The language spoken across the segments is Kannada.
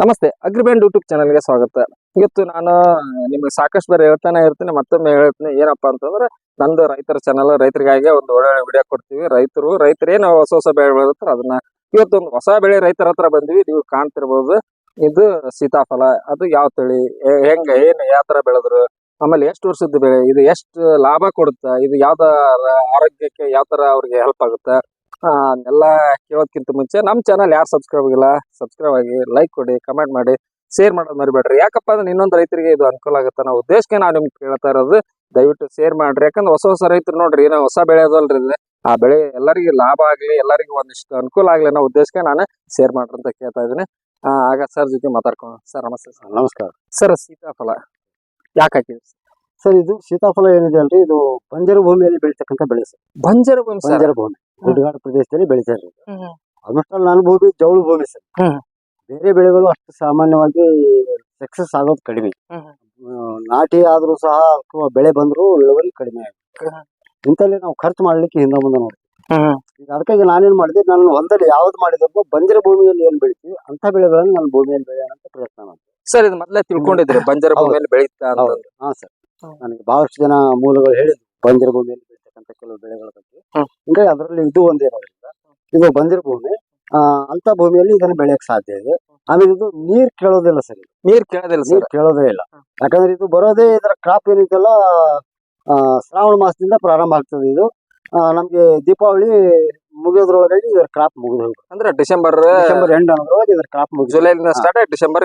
ನಮಸ್ತೆ ಅಗ್ರಿಬ್ಯಾಂಡ್ ಯೂಟ್ಯೂಬ್ ಚಾನಲ್ಗೆ ಸ್ವಾಗತ. ಇವತ್ತು ನಾನು ನಿಮ್ಗೆ ಸಾಕಷ್ಟು ಬೇರೆ ಹೇಳ್ತಾನೆ ಇರ್ತೀನಿ ಮತ್ತೊಮ್ಮೆ ಹೇಳ್ತೀನಿ ಏನಪ್ಪಾ ಅಂತಂದ್ರೆ, ನಂದು ರೈತರ ಚಾನಲ್ ರೈತರಿಗಾಗಿ ಒಂದು ಒಳ್ಳೆ ವಿಡಿಯೋ ಕೊಡ್ತೀವಿ. ರೈತರು ರೈತರೇನು ಹೊಸ ಹೊಸ ಬೆಳೆ ಬೆಳೆದಿರ್ತಾರೆ ಅದನ್ನ, ಇವತ್ತೊಂದು ಹೊಸ ಬೆಳೆ ರೈತರ ಹತ್ರ ಬಂದಿವಿ, ನೀವು ಕಾಣ್ತಿರ್ಬೋದು. ಇದು ಸೀತಾಫಲ, ಅದು ಯಾವ ತಳಿ ಹೆಂಗ, ಏನ್, ಯಾವ ತರ ಬೆಳೆದ್ರು, ಆಮೇಲೆ ಎಷ್ಟು ವರ್ಷದ ಬೆಳೆ, ಇದು ಎಷ್ಟು ಲಾಭ ಕೊಡುತ್ತೆ, ಇದು ಯಾವ್ದ ಆರೋಗ್ಯಕ್ಕೆ ಯಾವ ತರ ಅವ್ರಿಗೆ ಹೆಲ್ಪ್ ಆಗುತ್ತೆ ಎಲ್ಲ ಕೇಳೋದ್ಕಿಂತ ಮುಂಚೆ ನಮ್ಮ ಚಾನಲ್ ಯಾರು ಸಬ್ಸ್ಕ್ರೈಬ್ ಆಗಿಲ್ಲ ಸಬ್ಸ್ಕ್ರೈಬ್ ಆಗಿ ಲೈಕ್ ಕೊಡಿ ಕಮೆಂಟ್ ಮಾಡಿ ಶೇರ್ ಮಾಡೋದು ಮರಿಬೇಡ್ರಿ. ಯಾಕಪ್ಪ ಅಂದ್ರೆ ಇನ್ನೊಂದು ರೈತರಿಗೆ ಇದು ಅನುಕೂಲ ಆಗುತ್ತೆ ನಾವು ಉದ್ದೇಶಕ್ಕೆ ನಾವು ನಿಮ್ಗೆ ಕೇಳ್ತಾ ಇರೋದು. ದಯವಿಟ್ಟು ಶೇರ್ ಮಾಡ್ರಿ. ಯಾಕಂದ್ರೆ ಹೊಸ ಹೊಸ ರೈತರು ನೋಡ್ರಿ ಏನೋ ಹೊಸ ಬೆಳೆ ಅದಲ್ರಿ. ಆ ಬೆಳೆ ಎಲ್ಲರಿಗೂ ಲಾಭ ಆಗಲಿ ಎಲ್ಲರಿಗೂ ಒಂದಿಷ್ಟು ಅನುಕೂಲ ಆಗಲಿ ಅನ್ನೋ ಉದ್ದೇಶಕ್ಕೆ ನಾನು ಶೇರ್ ಮಾಡ್ರಿ ಅಂತ ಕೇಳ್ತಾ ಇದ್ದೀನಿ. ಆಗ ಸರ್ ಜೊತೆ ಮಾತಾಡ್ಕೊಂಡು ಸರ್ ನಮಸ್ತೆ ಸರ್ ನಮಸ್ಕಾರ. ಸರ್ ಸೀತಾಫಲ ಯಾಕೆ ಹಾಕಿದ್ರಿ? ಸರ್ ಇದು ಸೀತಾಫಲ ಏನಿದೆ ಅಲ್ರಿ ಇದು ಬಂಜರು ಭೂಮಿಯಲ್ಲಿ ಬೆಳೀತಕ್ಕಂಥ ಬೆಳೆ ಸರ್ ಬಂಜರ ಭೂಮಿ ಸರ್ ಬಂಜರು ಭೂಮಿ ಗುಡ್ಡಗಾಡು ಪ್ರದೇಶದಲ್ಲಿ ಬೆಳೀತಾರೆ ಹ್ಮ್. ಆಲ್ಮೋಸ್ಟ್ ಆಲ್ ನಾನು ಭೂಮಿ ಜವಳು ಭೂಮಿ ಸರ್ ಹ್ಮ್. ಬೇರೆ ಬೆಳೆಗಳು ಅಷ್ಟು ಸಾಮಾನ್ಯವಾಗಿ ಸಕ್ಸಸ್ ಆಗೋದು ಕಡಿಮೆ ಹ್ಮ್. ಆ, ನಾಟಿ ಆದ್ರೂ ಸಹ ಅಥವಾ ಬೆಳೆ ಬಂದ್ರು ಇಳುವರಿ ಕಡಿಮೆ ಆಗುತ್ತೆ ಹ್ಮ್. ಇಂಥಲ್ಲಿ ನಾವು ಖರ್ಚು ಮಾಡ್ಲಿಕ್ಕೆ ಹಿಂದೆ ಮುಂದೆ ನೋಡಿ ಹ್ಮ್ ಈಗ ಅದಕ್ಕಾಗಿ ನಾನೇನ್ ಮಾಡಿದೆ ನಾನು ಹೊಲದಲ್ಲಿ ಯಾವ್ದು ಮಾಡಿದ್ರು ಬಂಜರ ಭೂಮಿಯಲ್ಲಿ ಏನ್ ಬೆಳಿತೀವಿ ಅಂತ ಬೆಳೆಗಳನ್ನು ನಾನು ಭೂಮಿಯಲ್ಲಿ ಬೆಳೆಯೋಣ ಅಂತ ಪ್ರಯತ್ನ ಮಾಡ್ತೀನಿ ಸರ್ ಇದು ಮೊದ್ಲೇ ತಿಳ್ಕೊಂಡಿದ್ರೆ ಬಂಜರ. ಭೂಮಿಯಲ್ಲಿ ಬೆಳೀತಾ ಅಂತ ಹೌದು. ಹಾ ಸರ್. ನನಗೆ ಬಹಳಷ್ಟು ಜನ ಮೂಲಗಳು ಹೇಳಿದ್ರು ಬಂಜರ ಭೂಮಿಯಲ್ಲಿ ಬೆಳೀತಕ್ಕಂಥ ಕೆಲವು ಬೆಳೆಗಳ ಬಗ್ಗೆ. ಹಿಂಗಾಗಿ ಅದರಲ್ಲಿ ಇದು ಒಂದೇ ಇರೋದ್ರಿಂದ ಇದು ಬಂಜರ ಭೂಮಿ ಆ ಅಂತ ಭೂಮಿಯಲ್ಲಿ ಇದನ್ನ ಬೆಳೆಯಕ್ ಸಾಧ್ಯ ಇದೆ. ಆಮೇಲೆ ಇದು ನೀರ್ ಕೇಳೋದಿಲ್ಲ ಸರಿ. ನೀರ್ ಕೇಳೋದಿಲ್ಲ ನೀರ್ ಕೇಳೋದೇ ಇಲ್ಲ. ಯಾಕಂದ್ರೆ ಇದು ಬರೋದೇ ಇದರ ಕ್ರಾಪ್ ಏನಿದೆಲ್ಲ ಶ್ರಾವಣ ಮಾಸದಿಂದ ಪ್ರಾರಂಭ ಆಗ್ತದೆ ಇದು. ನಮ್ಗೆ ದೀಪಾವಳಿ ಮುಗಿಯೋದ್ರೊಳಗಾಗಿ ಇದರ ಕ್ರಾಪ್ ಮುಗಿದ ಅಂದ್ರೆ ಡಿಸೆಂಬರ್ ಡಿಸೆಂಬರ್ ಎಂಡ್ ಅನ್ನೋದ್ರೊಳಗೆ ಇದರ ಕ್ರಾಪ್ ಮುಗಿದು ಜುಲೈ ಸ್ಟಾರ್ಟ್ ಆಗಿ ಡಿಸೆಂಬರ್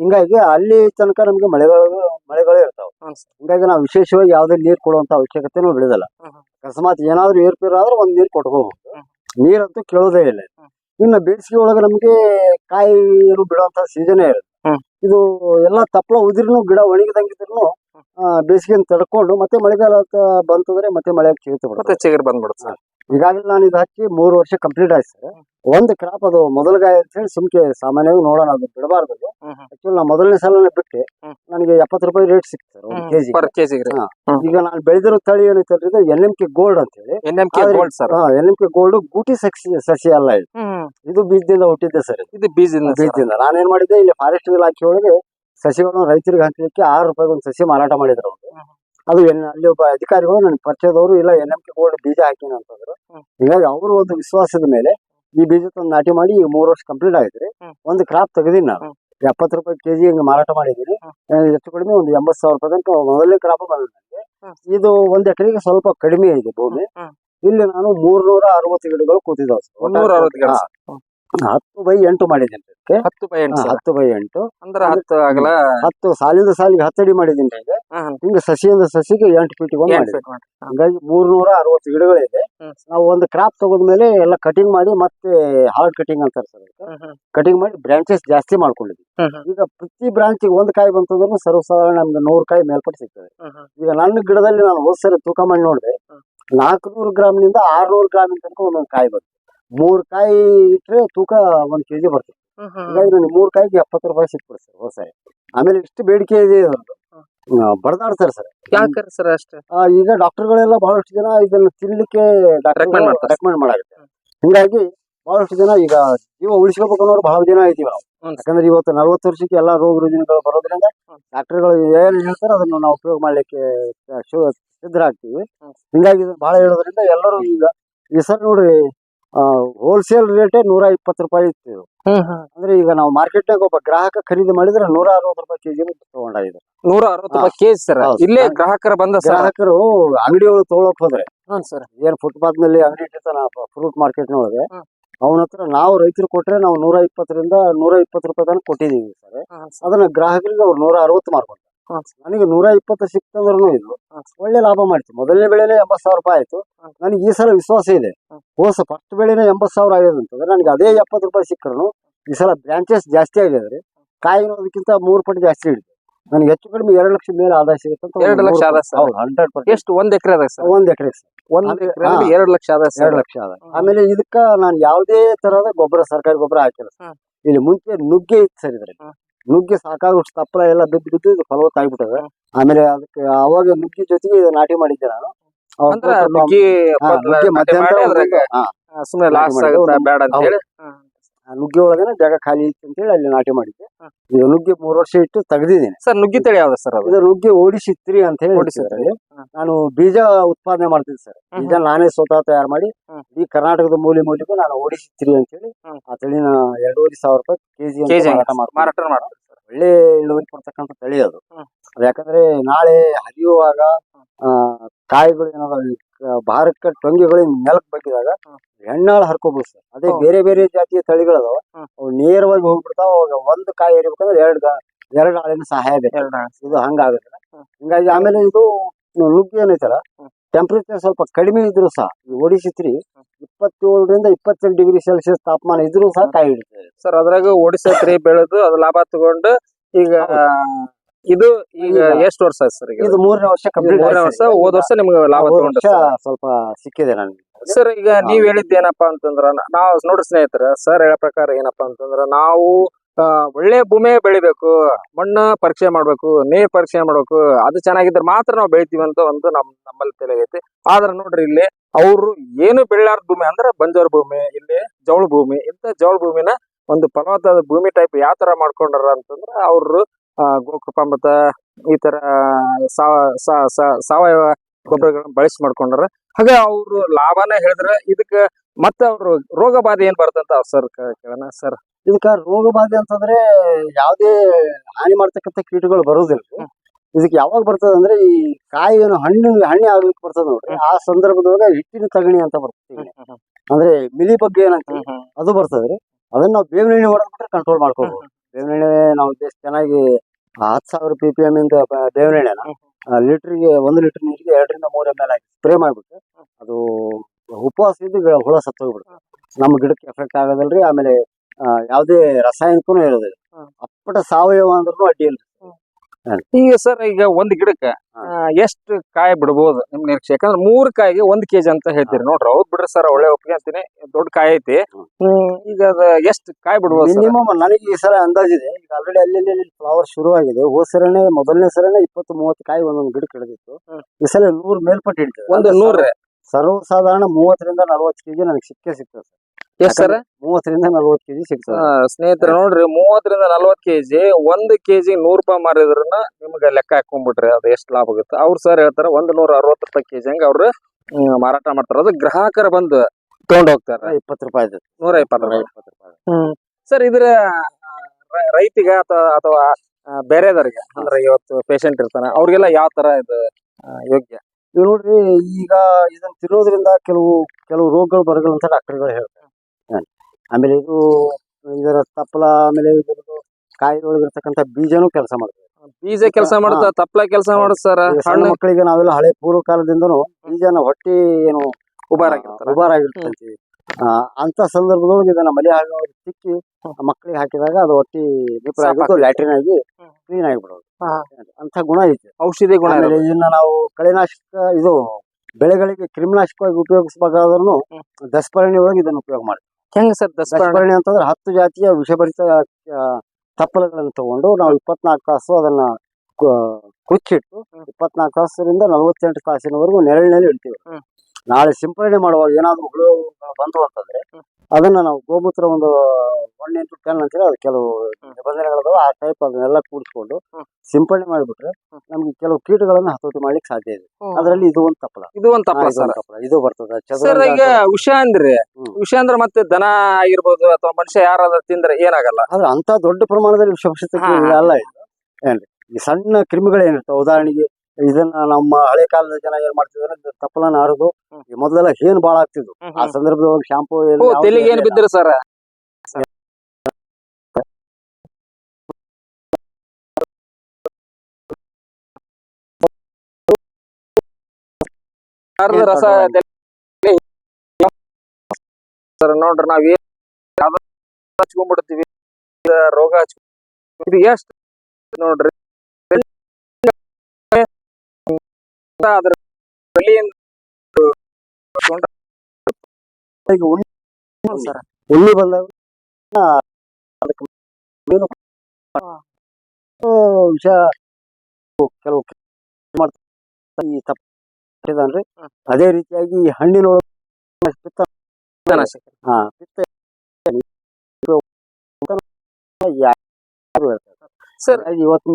ಹಿಂಗಾಗಿ ಅಲ್ಲಿ ತನಕ ನಮ್ಗೆ ಮಳೆಗಳು ಮಳೆಗಳೇ ಇರ್ತಾವ. ಹಿಂಗಾಗಿ ನಾವು ವಿಶೇಷವಾಗಿ ಯಾವುದೇ ನೀರ್ ಕೊಡುವಂತ ಅವಶ್ಯಕತೆನೂ ಬೆಳೆದಲ್ಲ. ಅಕಸ್ಮಾತ್ ಏನಾದ್ರೂ ಏರ್ಪೇರ್ ಆದ್ರೆ ಒಂದ್ ನೀರ್ ಕೊಟ್ಕೋಬಹುದು ನೀರ್ ನೀರಂತೂ ಕೇಳೋದೇ ಇಲ್ಲ. ಇನ್ನ ಇನ್ನು ಬೇಸಿಗೆ ಒಳಗೆ ನಮ್ಗೆ ಕಾಯಿ ಏನು ಬಿಡುವಂತ ಸೀಸನ್ ಇರುತ್ತೆ. ಇದು ಎಲ್ಲಾ ತಪ್ಪಲ ಉದಿರ್ನು ಗಿಡ ಒಣಗಿದಂಗಿದ್ರು ಬೇಸಿಗೆ ತಡ್ಕೊಂಡು ಮತ್ತೆ ಮಳೆಗಾಲ ಬಂತಂದ್ರೆ ಮತ್ತೆ ಮಳೆ ಮತ್ತೆ ಬಿಡುತ್ತೆ. ಚಿಗುರು ಬಂದ್ಬಿಡುತ್ತೆ ಸರ್. ಈಗಾಗಲೇ ನಾನು ಇದು ಹಾಕಿ ಮೂರು ವರ್ಷ ಕಂಪ್ಲೀಟ್ ಆಯ್ತು ಸರ್. ಒಂದು ಕ್ರಾಪ್ ಅದು ಮೊದಲ ಗಾಯ ಅಂತ ಹೇಳಿ ಸುಮ್ಕೆ ಸಾಮಾನ್ಯವಾಗಿ ನೋಡೋಣ ಅದು ಬಿಡಬಾರ್ದು. ಆಕ್ಚುಲಿ ನಾ ಮೊದಲನೇ ಸಲ ಬಿಟ್ಟೆ. ನನಗೆ ಎಪ್ಪತ್ತು ರೂಪಾಯಿ ರೇಟ್ ಸಿಕ್ತು ಸರ್ ಒಂದು ಕೆಜಿ. Per KG. ಈಗ ನಾನು ಬೆಳೆದಿರೋ ತಳಿ ಏನೈತೆ ಹೇಳಿದ್ರೆ ಎನ್ ಎಂ ಕೆ ಗೋಲ್ಡ್ ಅಂತ ಹೇಳಿ. N M K gold sir. N M K gold ಗೂಟಿ ಸಸಿ ಸಸಿ ಅಲ್ಲ ಇದು. ಇದು ಬೀಜದಿಂದ ಹುಟ್ಟಿದ್ದೆ ಸರ್ ಇದು. ಬೀಜದಿಂದ. ಬೀಜದಿಂದ. ನಾನೇನ್ ಮಾಡಿದ್ದೆ ಇಲ್ಲಿ ಫಾರೆಸ್ಟ್ ಇಲಾಖೆ ಒಳಗೆ ಸಸಿಗಳನ್ನು ರೈತರಿಗೆ ಹಂಚಲಿಕ್ಕೆ ಆರು ರೂಪಾಯಿ ಒಂದು ಸಸಿ ಮಾರಾಟ ಮಾಡಿದ್ರು ಅವರು. ಅದು ಎನ್ ಅಲ್ಲಿ ಒಬ್ಬ ಅಧಿಕಾರಿಗಳು ನನಗೆ ಪರಿಚಯದವರು ಇಲ್ಲ ಎನ್ ಎಂ ಕೆ ಗೋಲ್ಡ್ ಬೀಜ ಹಾಕಿನ ಅಂತಂದ್ರು. ಹೀಗಾಗಿ ಅವರು ಒಂದು ವಿಶ್ವಾಸದ ಮೇಲೆ ಈ ಬೀಜ ತಂದು ನಾಟಿ ಮಾಡಿ ಈಗ ಮೂರು ವರ್ಷ ಕಂಪ್ಲೀಟ್ ಆಗಿದ್ರಿ. ಒಂದು ಕ್ರಾಪ್ ತೆಗೆದಿನ ನಾನು. ಎಪ್ಪತ್ತು ರೂಪಾಯಿ ಕೆಜಿ ಹಿಂಗೆ ಮಾರಾಟ ಮಾಡಿದ್ದೀನಿ ಹ್ಮ್. ಹೆಚ್ಚು ಕಡಿಮೆ ಒಂದು ಎಂಬತ್ತು ಸಾವಿರ ರೂಪಾಯಿ ತನಕ ಮೊದಲನೇ ಕ್ರಾಪ್ ಬಂದಿದೆ ನನಗೆ. ಇದು ಒಂದ್ ಎಕರೆಗೆ ಸ್ವಲ್ಪ ಕಡಿಮೆ ಇದೆ ಭೂಮಿ. ಇಲ್ಲಿ ನಾನು ಮೂರ್ನೂರ ಅರವತ್ತು ಗಿಡಗಳು ಕೂತಿದ್ದಾವೆ ಹತ್ತು ಬೈ ಎಂಟು ಮಾಡಿದ್ದೀನಿ ಇದಕ್ಕೆ ಹತ್ತು ಬೈ ಎಂಟು. ಹತ್ತು ಬೈ ಎಂಟು ಅಂದ್ರೆ ಹತ್ತು ಆಗಲ ಹತ್ತು ಸಾಲಿಂದ ಸಾಲಿಗೆ ಹತ್ತಡಿ ಮಾಡಿದ್ದೀನಿ ಈಗ ಹ್ಮ್. ಹಿಂಗ ಸಸಿಯಿಂದ ಸಸಿಗೆ ಎಂಟು ಫೀಟ್ ಒಂದು ಎಂಟು ಮಾಡಿದ್ದೀನಿ feet ಮಾಡಿ. ಹಾ. ಹಂಗಾಗಿ ಮೂರ್ನೂರ ಅರವತ್ತು ಗಿಡಗಳಿದೆ ಹ್ಮ್. ನಾವು ಒಂದು ಕ್ರಾಪ್ ತಗೊಂಡ್ಮೇಲೆ ಎಲ್ಲ ಕಟಿಂಗ್ ಮಾಡಿ ಮತ್ತೆ ಹಾರ್ಡ್ ಕಟಿಂಗ್ ಅಂತಾರೆ ಸರ್ ಹ್ಮ್ ಹ್ಮ್. ಕಟಿಂಗ್ ಮಾಡಿ ಬ್ರಾಂಚಸ್ ಜಾಸ್ತಿ ಮಾಡ್ಕೊಂಡಿದ್ವಿ ಹ್ಮ್ ಹ್ಮ್. ಈಗ ಪ್ರತಿ ಬ್ರಾಂಚಿಗೆ ಒಂದು ಕಾಯಿ ಬಂತಂದ್ರೂ ಸರ್ವಸಾಧಾರಣ ನಮ್ಗೆ ನೂರು ಕಾಯಿ ಮೇಲ್ಪಟ್ಟು ಸಿಗ್ತದೆ ಹ್ಮ್ ಹ್ಮ್. ಈಗ ನನ್ನ ಗಿಡದಲ್ಲಿ ನಾನು ಹೋದ್ ಸರಿ ತೂಕ ಮಾಡಿ ನೋಡಿದೆ ಹ್ಮ್. ನಾಲ್ಕುನೂರು ಗ್ರಾಮ್ನಿಂದ ಆರ್ನೂರು ಗ್ರಾಮಿನ ತನಕ ಒಂದೊಂದು ಕಾಯಿ ಬಂತು ಮೂರ್ ಕಾಯಿ ಇಟ್ರೆ ತೂಕ ಒಂದ್ ಕೆಜಿ ಬರ್ತದೆ. ಹೀಗಾಗಿ ನನಗೆ ಮೂರ್ ಕಾಯಿಗೆ ಎಪ್ಪತ್ತು ರೂಪಾಯಿ ಸಿಕ್ಬಿಡ್ತು ಸರ್ ಹೋದ್ ಸಾರಿ ಆಮೇಲೆ ಇಷ್ಟು ಬೇಡಿಕೆ ಇದೆ ಇದ್ರದ್ದು ಬಡದಾಡ್ತಾರೆ ಸರ್ ಯಾಕಂದ್ರೆ ಸರ್ ಅಷ್ಟೇ ಆ, ಈಗ ಡಾಕ್ಟರ್ಗಳೆಲ್ಲ ಬಹಳಷ್ಟು ಜನ ಇದನ್ನ ತಿನ್ಲಿಕ್ಕೆ Recommend ಮಾಡ್ತಾರೆ. ರೆಕಮೆಂಡ್ ಮಾಡಾಗುತ್ತೆ ಹಿಂಗಾಗಿ ಬಹಳಷ್ಟು ಜನ ಈಗ ಜೀವ ಉಳಿಸ್ಕೋಬೇಕು ಅನ್ನೋರು ಬಹಳ ಜನ ಐತಿ ನಾವು ಹ್ಮ್. ಯಾಕಂದ್ರೆ ಇವತ್ತು ನಲ್ವತ್ತು ವರ್ಷಕ್ಕೆ ಎಲ್ಲಾ ರೋಗ ರುಜಿನಗಳು ಬರೋದ್ರಿಂದ. ಡಾಕ್ಟರ್ಗಳು ಏನ್ ಹೇಳ್ತಾರೆ ಅದನ್ನು ನಾವು ಉಪಯೋಗ ಮಾಡ್ಲಿಕ್ಕೆ ಶು- ಸಿದ್ಧರಾಗ್ತೀವಿ ಹ್ಮ್. ಹಿಂಗಾಗಿ ಬಹಳ ಹೇಳೋದ್ರಿಂದ ಎಲ್ಲರೂ ಈಗ ಈ ಸರ್ ನೋಡ್ರಿ ಹೋಲ್ಸೇಲ್ ರೇಟೇ ನೂರ ಇಪ್ಪತ್ತು ರೂಪಾಯಿ ಇತ್ತು. ಇದು. ಅಂದ್ರೆ ಈಗ ನಾವು ಮಾರ್ಕೆಟ್ ನಾಗ ಒಬ್ಬ ಗ್ರಾಹಕ ಖರೀದಿ ಮಾಡಿದ್ರೆ ನೂರ ಅರವತ್ತು ರೂಪಾಯಿ ಕೆಜಿ ತಗೊಂಡಿದ್ರು ನೂರ ಅರವತ್ತು ರೂಪಾಯಿ ಕೆಜಿ ಸರ್. ಹೌದು. ಇಲ್ಲೇ ಗ್ರಾಹಕರ ಬಂದ ಸರ್? ಗ್ರಾಹಕರು ಅಂಗಡಿ ಒಳಗೆ ತಗೊಳಕ್ ಹೋದ್ರೆ. ಸರ್. ಏನ್ ಫುಟ್ಪಾತ್ನಲ್ಲಿ ಅಂಗಡಿ ಇಟ್ಟಿರ್ತಾನ ಫ್ರೂಟ್ ಮಾರ್ಕೆಟ್ ನೊಳಗೆ ಹ್ಮ್. ಅವನ ಹತ್ರ ನಾವು ರೈತರು ಕೊಟ್ರೆ ನಾವು ನೂರ ಇಪ್ಪತ್ತರಿಂದ ನೂರ ಇಪ್ಪತ್ತು ರೂಪಾಯಿ ತನಕ ಕೊಟ್ಟಿದೀವಿ ಸರ್. ಹ್ಮ್ ಅದನ್ನ ಗ್ರಾಹಕರಿಗೆ ಅವ್ರು ನೂರ ಅರವತ್ತು sir. ನನಗೆ ನೂರ ಇಪ್ಪತ್ತು ಸಿಕ್ತಂದ್ರೂ ಇದು ಒಳ್ಳೆ ಲಾಭ ಮಾಡಿತು. ಮೊದಲನೇ ಬೆಳೆನೆ ಎಂಬತ್ತು ಸಾವಿರ ರೂಪಾಯಿ ಆಯ್ತು. ನನಗೆ ಈ ಸಲ ವಿಶ್ವಾಸ ಇದೆ. ಹೋಸ ಫಸ್ಟ್ ಬೆಳೆನೆ ಎಂಬತ್ತು ಸಾವಿರ ಆಗಿದೆ ಅಂತಂದ್ರೆ ನನಗೆ ಅದೇ ಎಪ್ಪತ್ತು ರೂಪಾಯಿ ಸಿಕ್ಕರು ಈ ಸಲ ಬ್ರಾಂಚಸ್ ಜಾಸ್ತಿ ಆಗಿದೆ ಕಾಯಿ ಇರೋದಕ್ಕಿಂತ ಮೂರು ಪಟ್ಟು ಜಾಸ್ತಿ ಹಿಡಿದು ನನಗೆ ಹೆಚ್ಚು ಕಡಿಮೆ ಎರಡು ಲಕ್ಷ ಮೇಲೆ ಆದಾಯ ಸಿಗುತ್ತೆ ಅಂತ ಎರಡು ಲಕ್ಷ ಆದಾಯ ಹಂಡ್ರೆಡ್ ಪರ್ಸೆಂಟ್. ಎಷ್ಟು? ಒಂದ್ ಎಕರೆ ಅದ ಸರ್. ಒಂದ್ ಎಕರೆ ಒಂದ್ ಎಕರೆ. ಎರಡು ಲಕ್ಷ ಆದಾಯ ಎರಡು ಲಕ್ಷ ಆದಾಯ. ಆಮೇಲೆ ಇದಕ್ಕ ನಾನು ಯಾವುದೇ ತರಹದ ಗೊಬ್ಬರ ಸರ್ಕಾರಿ ಗೊಬ್ಬರ ಹಾಕಿಲ್ಲ ಇಲ್ಲಿ ಮುಂಚೆ ನುಗ್ಗೆ ಇತ್ತು ಸರ್ ಇದ್ರಲ್ಲಿ. ಹ್ಮ್. ನುಗ್ಗೆ ಸಾಕಾಗುವಷ್ಟು ತಪ್ಪಲ ಎಲ್ಲ ಬಿದ್ದು ಬಿದ್ದು ಫಲವತ್ತ ಆಗ್ಬಿಟ್ಟದ ಆಮೇಲೆ ಅದಕ್ಕೆ ಅವಾಗ ನುಗ್ಗಿ ಜೊತೆಗೆ ನಾಟಿ ಮಾಡಿದ್ದೆ ನಾನು. ಅವಾಗ ಅಂದ್ರ ಸ್ವಲ್ಪ- ನುಗ್ಗಿ ಮಧ್ಯಂತರ ಸುಮ್ನೆ ಲಾಸ್ಟ್ ಲಾಸ್ ಮಾಡಿದ್ದು. ಬೇಡ ಅಂತ ಹೇಳಿ? ನುಗ್ಗೆ ಒಳಗನೆ ಜಾಗ ಖಾಲಿ ಇತ್ತು ಅಂತೇಳಿ ಅಲ್ಲಿ ನಾಟಿ ಮಾಡಿದ್ದೆ. ಇದು ನುಗ್ಗೆ ಮೂರು ವರ್ಷ ಇಟ್ಟು ತೆಗೆದಿದ್ದೀನಿ. ಸರ್ ನುಗ್ಗಿ ತಳಿ ಯಾವ್ದು ಸರ್ ಇದು ನುಗ್ಗೆ ಓಡಿಸಿತ್ರಿ ಅಂತ ಹೇಳಿ ಓಡಿಸಿದ್ರೆ. ನಾನು ಬೀಜ ಉತ್ಪಾದನೆ ಮಾಡ್ತೀನಿ ಸರ್. ಬೀಜ ನಾನೇ ಸ್ವತಃ ತಯಾರು ಮಾಡಿ. ಈ ಕರ್ನಾಟಕದ ಮೂಲೆ ಮೂಲೆಗೂ ನಾನು ಓಡಿಸಿತ್ರಿ ಅಂತ ಹೇಳಿ ಆ ತಳಿನ ಎರಡೂವರೆ ಸಾವಿರ ರೂಪಾಯಿ ಕೆಜಿ ಮಾರಾಟ ಮಾಡ್ತೀನಿ ಒಳ್ಳೆ ಇಳುವರಿ ಕೊಡ್ತಕ್ಕಂಥ ತಳಿ ಅದು. ಯಾಕಂದ್ರೆ ನಾಳೆ ಹರಿಯುವಾಗ ಆ, ಕಾಯಿಗಳು ಏನಾದ್ರು ಈ ಕ- ಭಾರಕ್ಕೆ ಟೊಂಗಿಗಳು ನೆಲಕ್ಕೆ ಬಗ್ಗಿದಾಗ ಹೆಣ್ಣಾಳ ಹರ್ಕೋಬಹುದು ಸರ್. ಅದೇ ಬೇರೆ ಬೇರೆ ಜಾತಿಯ ತಳಿಗಳದಾವ. ಅವು ನೇರವಾಗಿ ಹೋಗ್ಬಿಡ್ತಾವ. ಅವಾಗ ಒಂದು ಕಾಯಿ ಎರಿಬೇಕಂದ್ರೆ ಎರಡು ಎರಡ್ ಆಳಿನ ಸಹಾಯ ಬೇಕು. ಇದು ಹಂಗಾಗುತ್ತೆ. ಹಿಂಗಾಗಿ ಆಮೇಲೆ ಇದು ನುಗ್ಗಿ ಏನೈತಲ್ಲ. ಟೆಂಪರೇಚರ್ ಸ್ವಲ್ಪ ಕಡಿಮೆ ಇದ್ರು ಸಹ ಓಡಿಸಿತ್ರಿ ಇಪ್ಪತ್ತೇಳರಿಂದ ಇಪ್ಪತ್ತೆಂಟು ಡಿಗ್ರಿ ಸೆಲ್ಸಿಯಸ್ ತಾಪಮಾನ ಇದ್ರೂ ಸಹ ಕಾಯಿ ಹಿಡಿತದೆ. ಸರ್ ಅದ್ರಾಗ ಓಡಿಸತ್ರಿ ಬೆಳೆದು ಅದು ಲಾಭ ತಗೊಂಡು ಈಗ ಇದು ಈಗ ಎಷ್ಟು ವರ್ಷ ಆಯ್ತು ಸರ್ ಇದು ಮೂರನೇ ವರ್ಷ ಕಂಪ್ಲೀಟ್ ಮೂರನೇ ವರ್ಷ ಹೋದ ವರ್ಷ ನಿಮ್ಗೆ ಲಾಭ ತಗೊಂಡು ವರ್ಷ ಸ್ವಲ್ಪ ಸಿಕ್ಕಿದೆ ನನಗೆ. ಸರ್ ಈಗ ನೀವ್ ಹೇಳಿದ್ ಏನಪ್ಪಾ ಅಂತಂದ್ರ ನಾವು ನೋಡ್ರಿ ಸ್ನೇಹಿತರ ಸರ್ ಹೇಳೋ ಪ್ರಕಾರ ಏನಪ್ಪಾ ಅಂತಂದ್ರ ನಾವು ಆ, ಒಳ್ಳೆ ಭೂಮಿ ಬೆಳಿಬೇಕು ಮಣ್ಣು ಪರೀಕ್ಷೆ ಮಾಡ್ಬೇಕು ನೀರ್ ಪರೀಕ್ಷೆ ಮಾಡ್ಬೇಕು ಅದು ಚೆನ್ನಾಗಿದ್ರೆ ಮಾತ್ರ ನಾವು ಬೆಳಿತೀವಿ ಅಂತ ಒಂದು ನಮ್ ನಮ್ಮಲ್ಲಿ ತಲೆ ಐತಿ ಆದ್ರ ನೋಡ್ರಿ ಇಲ್ಲಿ ಅವ್ರು ಏನು ಬೆಳ್ಳಾರ್ದ ಭೂಮಿ ಅಂದ್ರ ಬಂಜಾರ ಭೂಮಿ ಇಲ್ಲಿ ಜವಳ ಭೂಮಿ ಇಂತ ಜವಳ ಭೂಮಿನ ಒಂದು ಫಲವತ್ತಾದ ಭೂಮಿ ಟೈಪ್ ಯಾವ ತರ ಮಾಡ್ಕೊಂಡಾರ ಅಂತಂದ್ರ ಅವ್ರು ಗೋಕೃಪಾಮೃತ ಈ ತರ ಸಾವಯವ ಗೊಬ್ಬರಗಳನ್ನ ಬಳಸಿ ಮಾಡ್ಕೊಂಡಾರ. ಹಾಗೆ ಅವ್ರು ಲಾಭನ ಹೇಳಿದ್ರ ಇದಕ್ಕ ಮತ್ತೆ ಅವ್ರು ರೋಗ ಬಾಧೆ ಏನ್ ಬರ್ತಂತ ಸರ್ ಕೇಳೋಣ. ಸರ್. ಇದಕ್ಕ ರೋಗ ಬಾಧೆ ಅಂತಂದ್ರೆ ಯಾವ್ದೇ ಹಾನಿ ಮಾಡ್ತಕ್ಕಂಥ ಕೀಟಗಳು ಬರೋದಿಲ್ಲ. ಇದಕ್ಕೆ ಯಾವಾಗ ಬರ್ತದ ಅಂದ್ರೆ ಈ ಕಾಯಿ ಏನು ಹಣ್ಣು ಹಣ್ಣೆ ಆಗ್ಲಿಕ್ಕೆ ಬರ್ತದ ನೋಡ್ರಿ. ಆ ಸಂದರ್ಭದೊಳಗ ಹಿಟ್ಟಿನ ತಗಣಿ ಅಂತ ಬರ್ತದೆ. ಅಂದ್ರೆ ಮಿಲಿ ಬಗ್ಗೆ ಏನಂತ ಅದು ಬರ್ತದ್ರಿ. ಅದನ್ನ ನಾವು ಬೇವಿನ ಎಣ್ಣೆ ಹೊಡೆದ್ಬಿಟ್ರೆ ಕಂಟ್ರೋಲ್ ಮಾಡ್ಕೋಬಹುದು ಬೇವಿನ ಎಣ್ಣೆ ನಾವು ಚೆನ್ನಾಗಿ ಹತ್ತು ಸಾವಿರ ಪಿ ಪಿ ಎಂ ಇಂದ ಬ- ಲೀಟ್ರಿಗೆ ಒಂದು ಲೀಟರ್ ನೀರಿಗೆ ಎರಡರಿಂದ ಮೂರು ಎಂ ಎಲ್ ಹಾಕಿ ಸ್ಪ್ರೇ ಮಾಡ್ಬಿಟ್ರೆ ಅದು ಉಪವಾಸ ಇದ್ದು ಗಿಡ ಹುಳ ಸತ್ತೋಗ್ಬಿಡುತ್ತೆ. ನಮ್ಮ ಗಿಡಕ್ಕೆ ಎಫೆಕ್ಟ್ ಆಗೋದಲ್ರಿ ಆಮೇಲೆ ಆ, ಯಾವುದೇ ರಾಸಾಯನಿಕನೂ ಇರೋದಿಲ್ಲ. ಅಪ್ಪಟ ಸಾವಯವ ಅಂದ್ರೂ ಅಡ್ಡಿ ಇಲ್ಲ ಈಗ ಸರ್ ಈಗ ಒಂದ್ ಗಿಡಕ್ಕ ಎಷ್ಟು ಕಾಯಿ ಬಿಡಬಹುದು ನಿಮ್ ನಿರೀಕ್ಷೆ? ಯಾಕಂದ್ರೆ ಮೂರ್ ಕಾಯಿಗೆ ಒಂದ್ ಕೆಜಿ ಅಂತ ಹೇಳ್ತೀರಿ. ನೋಡ್ರಿ ಹೌದ್ ಬಿಡ್ರಿ ಸರ್ ಒಳ್ಳೆ ಒಪ್ಪಿಗೆ ಅಂತೀನಿ. ದೊಡ್ಡ ಕಾಯಿ ಐತಿ. ಈಗ ಅದ ಎಷ್ಟ್ ಕಾಯಿ ಬಿಡಬಹುದು ಮಿನಿಮಮ್ ನನಗೆ ಈ ಸಲ ಅಂದಾಜಿದೆ ಈಗ ಆಲ್ರೆಡಿ ಅಲ್ಲಿ ಫ್ಲವರ್ ಶುರು ಆಗಿದೆ. ಹೋದ್ ಮೊದಲನೇ ಸಲನೇ ಇಪ್ಪತ್ತು ಮೂವತ್ತು ಕಾಯಿ ಒಂದೊಂದು ಗಿಡ ಹಿಡಿದಿತ್ತು ಈ ಸಲ ನೂರ್ ಮೇಲ್ಪಟ್ಟು ಹಿಡಿತದೆ ಒಂದು ನೂರ್ ಸರ್ವಸಾಧಾರಣ ಮೂವತ್ತರಿಂದ ನಲವತ್ತು ಕೆಜಿ ನನಗೆ ಸಿಕ್ಕೇ ಸಿಗ್ತದೆ ಸರ್. ಎಷ್ಟ್ ಸರ್ ಮೂವತ್ತರಿಂದ ನಲವತ್ತು ಕೆಜಿ ಸಿಗ್ತದೆ. ಸ್ನೇಹಿತರೆ ನೋಡ್ರಿ ಮೂವತ್ತರಿಂದ ನಲ್ವತ್ ಕೆಜಿ ಒಂದ್ ಕೆಜಿ ನೂರ್ ರೂಪಾಯಿ ಮಾರಿದ್ರನ್ನ ನಿಮ್ಗೆ ಲೆಕ್ಕ ಹಾಕೊಂಡ್ಬಿಟ್ರಿ ಅದು ಎಷ್ಟ್ ಲಾಭ ಆಗುತ್ತೆ. ಅವ್ರು ಸರ್ ಹೇಳ್ತಾರ ಒಂದ್ ನೂರ ಅರವತ್ತು ರೂಪಾಯಿ ಕೆಜಿ ಹಂಗ ಅವ್ರು ಮಾರಾಟ ಮಾಡ್ತಾರ. ಅದು ಗ್ರಾಹಕರ ಬಂದು ತಗೊಂಡ್ ಹೋಗ್ತಾರ. ಇಪ್ಪತ್ತು ರೂಪಾಯಿ ನೂರ ಇಪ್ಪತ್ತು ರೂಪಾಯಿ. ಇಪ್ಪತ್ತು ರೂಪಾಯಿ ಸರ್ ಇದ್ರ ರೈತಿಗ ಅಥವಾ ಅಥವಾ ಬೇರೆದವ್ರಿಗೆ ಅಂದ್ರೆ ಇವತ್ತು ಪೇಷಂಟ್ ಇರ್ತಾನ ಅವ್ರಿಗೆಲ್ಲ ಯಾವ ತರ ಇದು ಯೋಗ್ಯ? ನೀವು ನೋಡ್ರಿ ಈಗ ಇದನ್ನ ತಿನ್ನೋದ್ರಿಂದ ಕೆಲವು ಕೆಲವು ರೋಗಗಳು ಬರಗಳು ಅಂತ ಡಾಕ್ಟರ್ಗಳು ಹೇಳ್ತಾರೆ. ಆಮೇಲೆ ಇದು ಇದರ ತಪ್ಪಲ ಆಮೇಲೆ ಇದರದ್ದು ಕಾಯಿ ಒಳಗಿರ್ತಕ್ಕಂಥ ಬೀಜನೂ ಕೆಲಸ ಮಾಡ್ತದೆ ಬೀಜ ಕೆಲಸ. ಮಾಡುತ್ತ? ತಪ್ಪಲ ಕೆಲಸ ಮಾಡುತ್ತ ಸರ್? ಸಣ್ಣ ಹಣ್ಣು? ಮಕ್ಕಳಿಗೆ ನಾವೆಲ್ಲ ಹಳೆ ಪೂರ್ವ ಕಾಲದಿಂದನೂ ಬೀಜನ ಹೊಟ್ಟಿ ಏನು ಉಬಾರ ಉಬಾರ ಆಗಿರ್ತಂತೀವಿ ಅಂತ ಸಂದರ್ಭದೊಳಗೆ ಇದನ್ನ ಮಲೆ ಹಾಕಿ ತಿಕ್ಕಿ ಆ ಮಕ್ಕಳಿಗೆ ಹಾಕಿದಾಗ ಅದು ಹೊಟ್ಟಿ ವಿಪರ ಆಗಿಬಿಟ್ಟು. ಲ್ಯಾಟ್ರಿನ್ ಆಗಿ. ಕ್ಲೀನ್ ಆಗಿಬಿಡೋದು. ಅಂತ ಗುಣ ಐತೆ. ಔಷಧಿ ಗುಣ ಇದನ್ನ ನಾವು ಕಳೆನಾಶಕ ಇದು ಬೆಳೆಗಳಿಗೆ ಕ್ರಿಮಿನಾಶಕವಾಗಿ ಉಪಯೋಗಿಸಬೇಕಾದ್ರೂ ದಸಪರ್ಣಿ ಒಳಗೆ ಇದನ್ನ ಉಪಯೋಗ ಮಾಡ್ತೀವಿ. ಹೆಂಗ್ ಸರ್ ದಸಪರ್ಣಿ ಅಂತಂದ್ರೆ ಹತ್ತು ಜಾತಿಯ ವಿಷಭರಿತ ತಪ್ಪಲುಗಳನ್ನು ತಗೊಂಡು ನಾವು ಇಪ್ಪತ್ನಾಲ್ಕು ತಾಸು ಅದನ್ನ ಕುಚ್ಚಿಟ್ಟು. ಇಪ್ಪತ್ನಾಲ್ಕು ತಾಸರಿಂದ ನಲವತ್ತೆಂಟು ತಾಸಿನವರೆಗೂ ನೆರಳಿನಲ್ಲಿ ಇಡ್ತೀವಿ. ನಾಳೆ ಸಿಂಪಡಣೆ ಮಾಡುವಾಗ ಏನಾದ್ರು ಹುಳು ಬಂತು ಅಂತಂದ್ರೆ ಅದನ್ನ ನಾವು ಗೋಮೂತ್ರ ಒಂದು ಒನ್ ಇಂಟು ಟೆನ್ ಅಂತೇಳಿ ಅದು ಕೆಲವು. ನಿಬಂಧನೆಗಳದಾವ ಆ ಟೈಪ್ ಅದನ್ನೆಲ್ಲ ಕೂಡಿಸ್ಕೊಂಡು. ಸಿಂಪಡಣೆ ಮಾಡಿಬಿಟ್ರೆ. ನಮ್ಗೆ ಕೆಲವು ಕೀಟಗಳನ್ನ ಹತೋಟಿ ಮಾಡ್ಲಿಕ್ಕೆ ಸಾಧ್ಯ ಇದೆ. ಅದರಲ್ಲಿ ಇದು ಒಂದು ತಪ್ಪಲ ಇದು ಒಂದು ತಪ್ಪಲ ಇದು ಸರ್. ಒಂದ್ ತಪ್ಪಲ ಇದು ಬರ್ತದೆ. ಸರ್ ಈಗ ವಿಷ ಅಂದ್ರಿ. ವಿಷ ಅಂದ್ರೆ ಮತ್ತೆ ದನ ಆಗಿರ್ಬೋದು ಅಥವಾ ಮನುಷ್ಯ ಯಾರಾದ್ರೂ ತಿಂದ್ರೆ ಏನಾಗಲ್ಲ? ಆದ್ರೆ ಅಂತ ದೊಡ್ಡ ಪ್ರಮಾಣದಲ್ಲಿ ಹಾ. ಅಲ್ಲ ಇದು ಏನ್ರಿ? ಈ ಸಣ್ಣ ಕ್ರಿಮಿಗಳು ಏನಿರ್ತಾವ ಉದಾಹರಣೆಗೆ ಇದನ್ನ ನಮ್ಮ ಹಳೆ ಕಾಲದ ಜನ ಏನ್ ಮಾಡ್ತಿದ್ರು ಇದು ತಪ್ಪಲನ್ನ ಹರಿದು. ಮೊದಲೆಲ್ಲ ಏನ್ ಬಾಳ ಆಗ್ತಿದ್ವು. ಆ ಸಂದರ್ಭದೊಳಗೆ ಶಾಂಪೂ ತೆಲಿಗೆ ಏನ್ ಬಿದ್ದಿರಿ ಸರ್? ರಸ ಸರ್ ನೋಡ್ರಿ ನಾವ್ ಏನ್ ಹಚ್ಕೊಂಡ್ಬಿಡ್ತೀವಿ ರೋಗ ಹಚ್ಕೊಂಡ್ ಇದು ಎಷ್ಟ್ ನೋಡ್ರಿ. ಅದ್ರ ಈಗ ಸರ್. ಬಂದಾಗ ಆ, ಅದಕ್ಕೆ ಏನು ಆ, ವಿಷ ಕೆಲವು ಮಾಡ್ತಾರೆ ಈ ತಪ್ಪಿದನ್ರಿ ಅದೇ ರೀತಿಯಾಗಿ ಈ ಹಣ್ಣಿನೊಳಗೆ ಪಿತ್ತ. ಹಾ ಪಿತ್ತ ಯಾರು ಹೇಳ್ತಾರೆ? ಸರ್ ಇವತ್ತು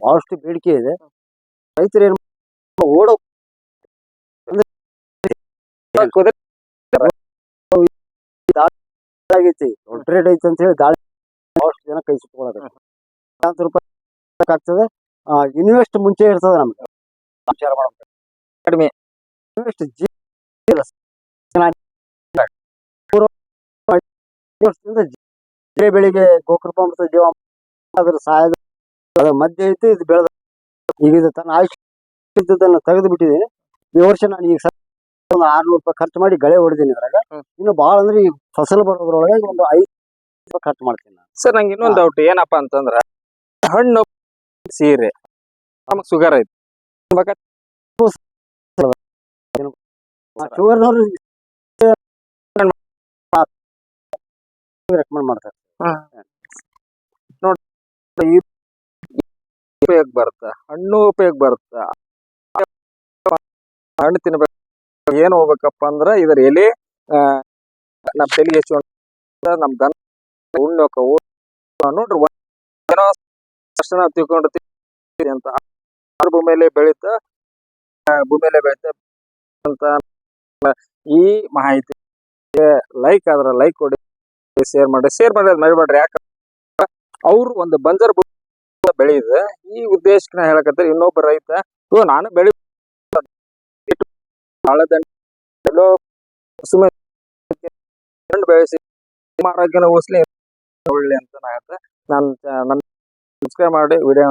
ಬಹಳಷ್ಟು ಬೇಡಿಕೆ ಇದೆ ರೈತರು ಏನ್ ಓಡೋ ದೊಡ್ಡ ರೇಟ್ ಐತಿ ಅಂತ ಹೇಳಿ ಗಾಳಿ ಬಹಳಷ್ಟು ಜನ ಕೈ ಸುಟ್ಕೊಳ್ಳೋದು ರೂಪಾಯಿ ಆಗ್ತದೆ ಇನ್ವೆಸ್ಟ್ ಮುಂಚೆ ಇರ್ತದೆ ನಮ್ಗೆ ವಿಚಾರ ಮಾಡ್ಬೇಕು ಕಡಿಮೆ. ಇನ್ವೆಸ್ಟ್. ಪೂರ್ವ ವರ್ಷದಿಂದ ಜೀವ ಅದ್ರ ಸಹಾಯದ ಅದರ ಮಧ್ಯೆ ಐತಿ ಇದು ಬೆಳೆದ ಈಗ ಇದು ತನ್ನ ಆಯುಷ್ಯ ಇದ್ದದನ್ನ ತೆಗೆದು ಬಿಟ್ಟಿದ್ದೀನಿ ಈ ವರ್ಷ ನಾನು ಈಗ ಒಂದು ಆರ್ನೂರು ರೂಪಾಯಿ ಖರ್ಚು ಮಾಡಿ ಗಳೆ ಹೊಡೆದೀನಿ ಇದ್ರಾಗ ಇನ್ನು ಭಾಳ ಅಂದ್ರೆ ಈ ಫಸಲು ಬರೋದ್ರೊಳಗೆ ಒಂದು ಐದು ರೂಪಾಯಿ ಖರ್ಚು ಮಾಡ್ತೀನಿ ನಾನು. ಸರ್ ನಂಗೆ ಇನ್ನೊಂದು ಡೌಟ್ ಏನಪ್ಪ ಅಂತಂದ್ರೆ ಹಣ್ಣು ಸೀರೆ ನಮಗ್ ಶುಗರ್ ಐತಿ. ಶುಗರ್ನವ್ರು ರೆಕಮೆಂಡ್ ಮಾಡ್ತಾರೆ ಉಪಯೋಗ ಬರುತ್ತೆ? ಹಣ್ಣು ಉಪಯೋಗ ಬರುತ್ತೆ? ಹಣ್ಣು ತಿನ್ಬೇಕು. ಏನ್ ಹೋಗ್ಬೇಕಪ್ಪ ಅಂದ್ರ ಇದ್ರ ಎಲೆ ನಮ್ ತಲೆಗೆ ಹೆಚ್ಚು ನಮ್ ದನ ಉಣ್ಣೋಕ ನೋಡ್ರಿ ಏನೋ ಅಷ್ಟ ನಾವ್ ತಿಳ್ಕೊಂಡಿರ್ತೀವಿ ಅಂತ. ಭೂಮಿಯಲ್ಲಿ ಬೆಳೀತ ಭೂಮಿಯಲ್ಲೇ ಬೆಳೀತ ಅಂತ ಈ ಮಾಹಿತಿ. ಲೈಕ್ ಆದ್ರೆ ಲೈಕ್ ಕೊಡಿ ಶೇರ್ ಮಾಡಿ. ಶೇರ್ ಮಾಡಿ ಮರಿಬೇಡ್ರಿ. ಯಾಕ ಅವ್ರು ಒಂದು ಬಂಜರ್ ಬೆಳೆಯುದು ಈ ಉದ್ದೇಶಕ್ಕೆ ನಾ ಹೇಳಕತ್ತಾರೆ ಇನ್ನೊಬ್ಬ ರೈತ ಓ ನಾನು ಬೆಳಿ ಎಲ್ಲೋ ಸುಮ್ಮನೆ ಬೆಳೆಸಿ ಆರೋಗ್ಯನ ಉಳಿಸ್ಲಿ, ಒಳ್ಳೆ ಅಂತ ನಾ ನಾನು ನನ್ನ ಸಬ್ಸ್ಕ್ರೈಬ್ ಮಾಡಿ ವಿಡಿಯೋ